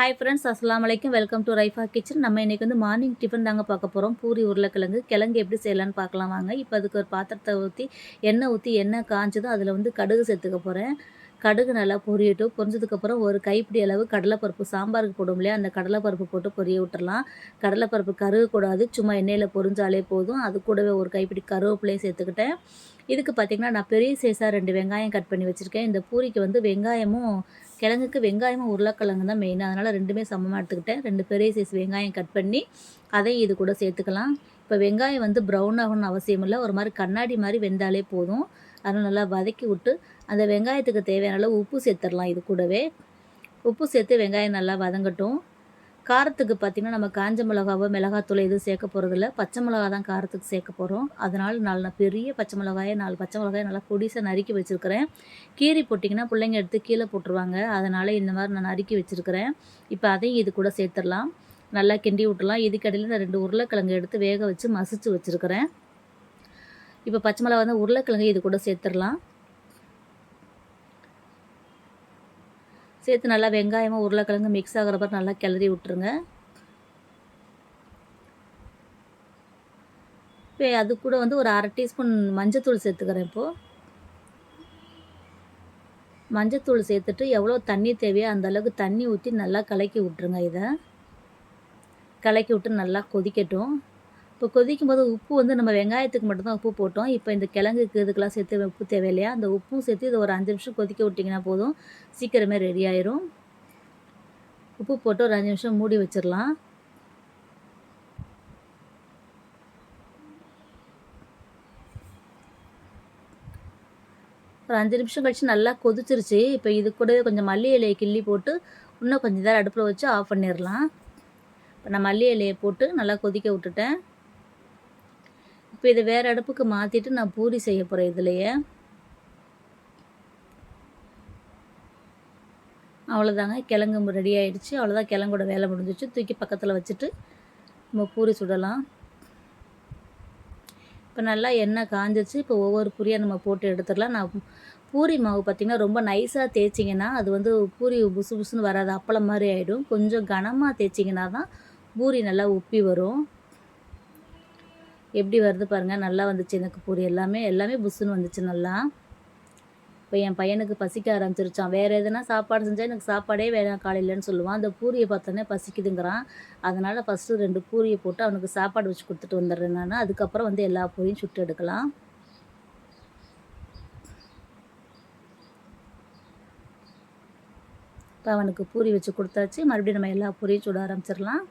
Hi friends அஸ்லாம் வலைக்கும் welcome to Raifa kitchen நம்ம இன்றைக்கி வந்து மார்னிங் டிஃபன் தாங்க பார்க்க போகிறோம் பூரி உருளைக்கிழங்கு கிழங்கு எப்படி செய்யலான்னு பார்க்கலாம் வாங்க. இப்போ அதுக்கு ஒரு பாத்திரத்தை ஊற்றி எண்ணெய் ஊற்றி எண்ணெய் காய்ஞ்சதோ அதில் வந்து கடுகு சேர்த்துக்க போகிறேன் கடுகு நல்லா பொரியட்டும். பொரிஞ்சதுக்கப்புறம் ஒரு கைப்பிடி அளவு கடலைப்பருப்பு சாம்பாருக்கு போடும் இல்லையா? அந்த கடலைப்பருப்பு போட்டு பொரிய விட்டுறலாம். கடலைப்பருப்பு கருகக்கூடாது. சும்மா எண்ணெயில் பொரிஞ்சாலே போதும். அது கூடவே ஒரு கைப்பிடி கருவேப்பிலையும் சேர்த்துக்கிட்டேன். இதுக்கு பார்த்திங்கன்னா நான் பெரிய சைஸாக ரெண்டு வெங்காயம் கட் பண்ணி வச்சுருக்கேன். இந்த பூரிக்கு வந்து வெங்காயமும் கிழங்குக்கு வெங்காயமும் உருளைக்கிழங்கு தான் மெயின் அதனால் ரெண்டுமே சமமாக எடுத்துக்கிட்டேன். ரெண்டு பெரிய சைஸ் வெங்காயம் கட் பண்ணி அதையும் இது கூட சேர்த்துக்கலாம். இப்போ வெங்காயம் வந்து ப்ரௌன் ஆகணும்னு அவசியம் இல்லை. ஒரு மாதிரி கண்ணாடி மாதிரி வெந்தாலே போதும். அதனால் நல்லா வதக்கி விட்டு அந்த வெங்காயத்துக்கு தேவையான அளவு உப்பு சேர்த்துடலாம் இது கூடவே. உப்பு சேர்த்து வெங்காயம் நல்லா வதங்கட்டும். காரத்துக்கு பார்த்திங்கன்னா நம்ம காஞ்ச மிளகாவோ மிளகாத்தூள் எதுவும் சேர்க்க போகிறதில்ல பச்சை மிளகா தான் காரத்துக்கு சேர்க்க போகிறோம் அதனால் நாலு பெரிய பச்சை மிளகாயை நாலு பச்சை மிளகாயை நல்லா பொடிசாக நறுக்கி வச்சுருக்கிறேன். கீரி போட்டிங்கன்னா பிள்ளைங்க எடுத்து கீழே போட்டுருவாங்க. அதனால் இந்த மாதிரி நான் நறுக்கி வச்சுருக்கிறேன். இப்போ அதையும் இது கூட சேர்த்துடலாம். நல்லா கிண்டி விட்டுலாம் இதுக்கடையில் நான் ரெண்டு உருளைக்கிழங்கு எடுத்து வேக வச்சு மசிச்சு வச்சுருக்கிறேன். இப்போ பச்சை மிளகா வந்து உருளைக்கிழங்கு இது கூட சேர்த்துடலாம். சேர்த்து நல்லா வெங்காயமாக உருளைக்கிழங்கு மிக்ஸ் ஆகிற நல்லா கிளறி விட்டுருங்க. இப்போ அது கூட வந்து ஒரு அரை டீஸ்பூன் மஞ்சத்தூள் சேர்த்துக்கிறேன் இப்போது மஞ்சத்தூள் சேர்த்துட்டு எவ்வளோ தண்ணி தேவையோ அந்தளவுக்கு தண்ணி ஊற்றி நல்லா கலக்கி விட்ருங்க இதை. கலக்கி விட்டு நல்லா கொதிக்கட்டும். இப்போ கொதிக்கும் போது உப்பு வந்து நம்ம வெங்காயத்துக்கு மட்டும்தான் உப்பு போட்டோம். இப்போ இந்த கிழங்குக்கு இதுக்கெல்லாம் சேர்த்து உப்பு தேவையில்லையா? அந்த உப்பும் சேர்த்து இது ஒரு அஞ்சு நிமிஷம் கொதிக்க விட்டிங்கன்னா போதும். சீக்கிரமே ரெடி ஆயிரும். உப்பு போட்டு ஒரு அஞ்சு நிமிஷம் மூடி வச்சிடலாம். ஒரு அஞ்சு நிமிஷம் கழித்து நல்லா கொதிச்சிருச்சு. இப்போ இது கூடவே கொஞ்சம் மல்லி இலையை கிள்ளி போட்டு இன்னும் கொஞ்சம் நேரம் அடுப்பில் வச்சு ஆஃப் பண்ணிடலாம். இப்போ நான் மல்லி இலையை போட்டு நல்லா கொதிக்க விட்டுட்டேன். இப்போ இதை வேறு அடுப்புக்கு மாற்றிட்டு நான் பூரி செய்ய போகிறேன் இதுலையே. அவ்வளோதாங்க கிழங்கு ரெடி ஆகிடுச்சு அவ்வளோதான் கிழங்கோட வேலை முடிஞ்சிச்சு. தூக்கி பக்கத்தில் வச்சுட்டு நம்ம பூரி சுடலாம். இப்போ நல்லா எண்ணெய் காஞ்சிச்சு. இப்போ ஒவ்வொரு பூரியாக நம்ம போட்டு எடுத்துடலாம். நான் பூரி மாவு பார்த்திங்கன்னா ரொம்ப நைஸாக தேய்ச்சிங்கன்னா அது வந்து பூரி புசு புசுன்னு வராது அப்பளம் மாதிரி ஆகிடும் கொஞ்சம் கனமாக தேய்ச்சிங்கன்னா தான் பூரி நல்லா உப்பி வரும். எப்படி வருது பாருங்கள் நல்லா வந்துச்சு எனக்கு பூரி எல்லாமே. எல்லாமே புஷ்ஷுன்னு வந்துச்சு நல்லா. இப்போ என் பையனுக்கு பசிக்க ஆரம்பிச்சிருச்சான் வேறு எதுனா சாப்பாடு செஞ்சால் எனக்கு சாப்பாடே வேணாம் காலையிலன்னு சொல்லுவான். அந்த பூரியை பார்த்தோன்னே பசிக்குதுங்கிறான். அதனால் ஃபஸ்ட்டு ரெண்டு பூரியை போட்டு அவனுக்கு சாப்பாடு வச்சு கொடுத்துட்டு வந்துடுறேன் நான். அதுக்கப்புறம் வந்து எல்லா பூரியும் சுட்டு எடுக்கலாம். இப்போ அவனுக்கு பூரி வச்சு கொடுத்தாச்சு. மறுபடியும் நம்ம எல்லா பூரியும் சுட ஆரம்பிச்சிடலாம்.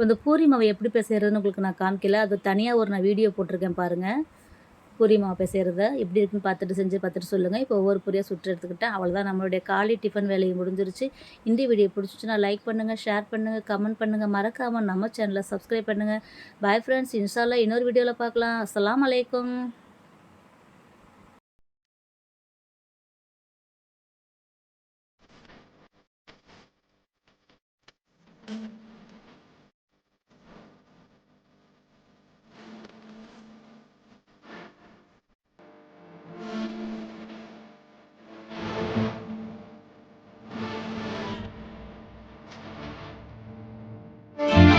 இப்போ இந்த பூரி மாவை எப்படி பேசுகிறதுன்னு உங்களுக்கு நான் காமிக்கல. அது தனியாக ஒரு நான் வீடியோ போட்டிருக்கேன் பாருங்கள் பூரி மாவு பேசுகிறத எப்படி இருக்குன்னு பார்த்துட்டு செஞ்சு பார்த்துட்டு சொல்லுங்கள் இப்போ ஒவ்வொரு பூரியாக சுற்று எடுத்துக்கிட்டேன். அவ்வளோதான் நம்மளுடைய காலை டிஃபன் வேலையை முடிஞ்சிருச்சு. இந்த வீடியோ பிடிச்சிச்சுன்னா லைக் பண்ணுங்கள் ஷேர் பண்ணுங்கள் கமெண்ட் பண்ணுங்கள் மறக்காமல் நம்ம சேனலை சப்ஸ்கிரைப் பண்ணுங்கள் பாய் ஃப்ரெண்ட்ஸ் இன்ஷால்லா இன்னொரு வீடியோவில் பார்க்கலாம். அஸ்லாம் அலைக்கும்.